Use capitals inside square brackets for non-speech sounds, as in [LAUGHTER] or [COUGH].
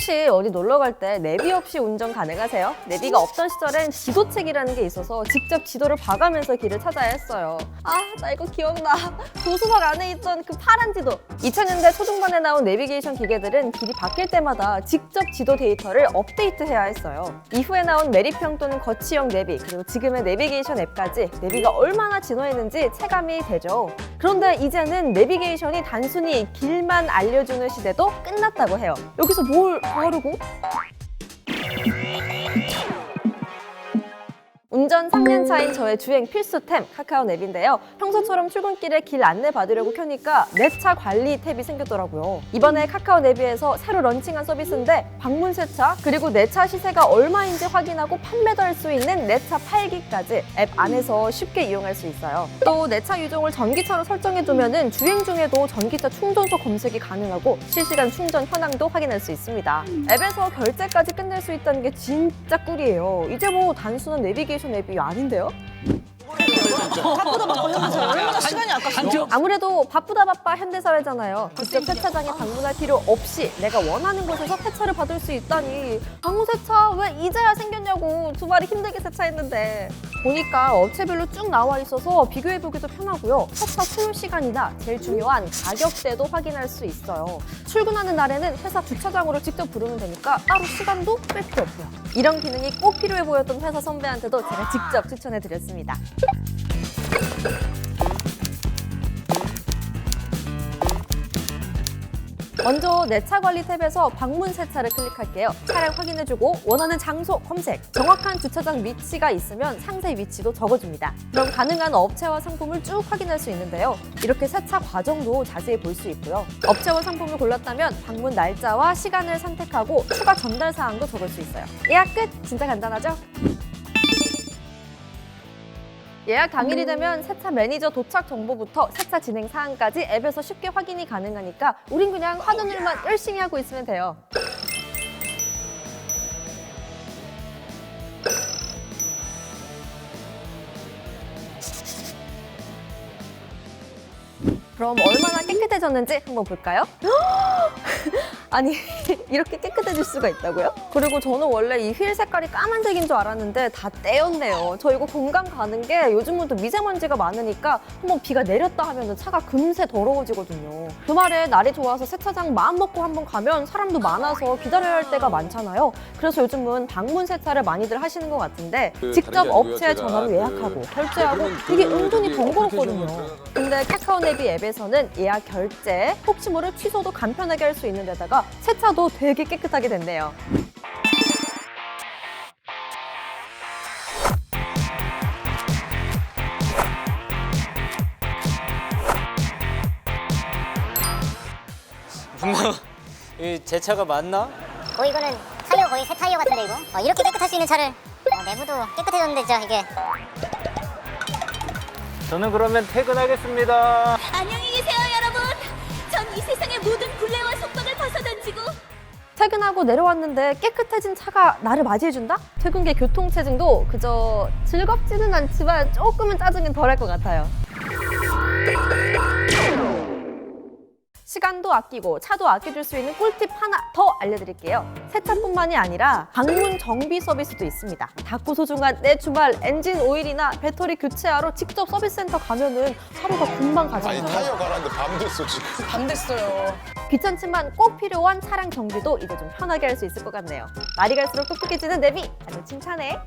혹시 어디 놀러 갈 때 내비 없이 운전 가능하세요? 내비가 없던 시절엔 지도책이라는 게 있어서 직접 지도를 봐가면서 길을 찾아야 했어요. 아, 나 이거 기억나. 도서관 안에 있던 그 파란 지도. 2000년대 초중반에 나온 내비게이션 기계들은 길이 바뀔 때마다 직접 지도 데이터를 업데이트해야 했어요. 이후에 나온 메리평 또는 거치형 내비, 그리고 지금의 내비게이션 앱까지 내비가 얼마나 진화했는지 체감이 되죠. 그런데 이제는 내비게이션이 단순히 길만 알려주는 시대도 끝났다고 해요. 여기서 뭘 다르고? 운전 3년 차인 저의 주행 필수템 카카오 앱인데요. 평소처럼 출근길에 길 안내 받으려고 켜니까 내 차 관리 탭이 생겼더라고요. 이번에 카카오 내비에서 새로 런칭한 서비스인데 방문 세차 그리고 내 차 시세가 얼마인지 확인하고 판매도 할 수 있는 내 차 팔기까지 앱 안에서 쉽게 이용할 수 있어요. 또 내 차 유종을 전기차로 설정해 두면은 주행 중에도 전기차 충전소 검색이 가능하고 실시간 충전 현황도 확인할 수 있습니다. 앱에서 결제까지 끝낼 수 있다는 게 진짜 꿀이에요. 이제 뭐 단순한 내비게이션 앱이 아닌데요? 바쁘다 바빠 현대사 얼마나 시간이 아깝어. 아무래도 바쁘다 바빠 현대사회잖아요. 직접 세차장에 방문할 필요 없이 내가 원하는 곳에서 세차를 받을 수 있다니 방문 세차 왜 이제야 생겼냐고 두 마리 힘들게 세차했는데 보니까 업체별로 쭉 나와 있어서 비교해보기도 편하고요. 세차 소요 시간이나 제일 중요한 가격대도 확인할 수 있어요. 출근하는 날에는 회사 주차장으로 직접 부르면 되니까 따로 시간도 뺄 필요 없고요. 이런 기능이 꼭 필요해 보였던 회사 선배한테도 제가 직접 추천해드렸습니다. 먼저 내 차 관리 탭에서 방문 세차를 클릭할게요. 차량 확인해주고 원하는 장소 검색. 정확한 주차장 위치가 있으면 상세 위치도 적어줍니다. 그럼 가능한 업체와 상품을 쭉 확인할 수 있는데요. 이렇게 세차 과정도 자세히 볼 수 있고요. 업체와 상품을 골랐다면 방문 날짜와 시간을 선택하고 추가 전달 사항도 적을 수 있어요. 예약 끝! 진짜 간단하죠? 예약 당일이 되면 세차 매니저 도착 정보부터 세차 진행 사항까지 앱에서 쉽게 확인이 가능하니까 우린 그냥 하던 일만 열심히 하고 있으면 돼요. 그럼 얼마나 깨끗해졌는지 한번 볼까요? [GASPS] [LAUGHS] 아니 [LAUGHS] 이렇게 깨끗해질 수가 있다고요? 그리고 저는 원래 이 휠 색깔이 까만색인 줄 알았는데 다 떼였네요. 저 이거 공감 가는 게 요즘은 또 미세먼지가 많으니까 한번 비가 내렸다 하면 차가 금세 더러워지거든요. 주말에 날이 좋아서 세차장 마음 먹고 한번 가면 사람도 많아서 기다려야 할 때가 많잖아요. 그래서 요즘은 방문 세차를 많이들 하시는 것 같은데 그 직접 다른 게 아니고요. 업체에 제가 전화로 그 예약하고 결제하고 대부분 이게 그 은근히 저기 번거롭거든요. 어플리케이션으로 근데 카카오 내비 앱에서는 예약 결제, 혹시 모를 취소도 간편하게 할 수 있는 데다가 세차도 되게 깨끗하게 됐네요. 분명 이제 차가 맞나? 거의 이거는 타이어 거의 새 타이어 같은데 이거 어, 이렇게 깨끗할 수 있는 차를 어, 내부도 깨끗해졌는데 진짜 이게 저는 그러면 퇴근하겠습니다. 안녕히 계세요, 퇴근하고 내려왔는데 깨끗해진 차가 나를 맞이해준다? 퇴근길 교통체증도 그저 즐겁지는 않지만 조금은 짜증은 덜할 것 같아요. 시간도 아끼고 차도 아껴줄 수 있는 꿀팁 하나 더 알려드릴게요. 세차뿐만이 아니라 방문 정비 서비스도 있습니다. 닫고 소중한 내 주말 엔진 오일이나 배터리 교체하러 직접 서비스센터 가면은 하루가 금방 아니 가잖아요. 타이어 가라는데 밤 됐어 지금. 밤 됐어요. 귀찮지만 꼭 필요한 차량 정비도 이제 좀 편하게 할 수 있을 것 같네요. 날이 갈수록 똑똑해지는 내비 아주 칭찬해.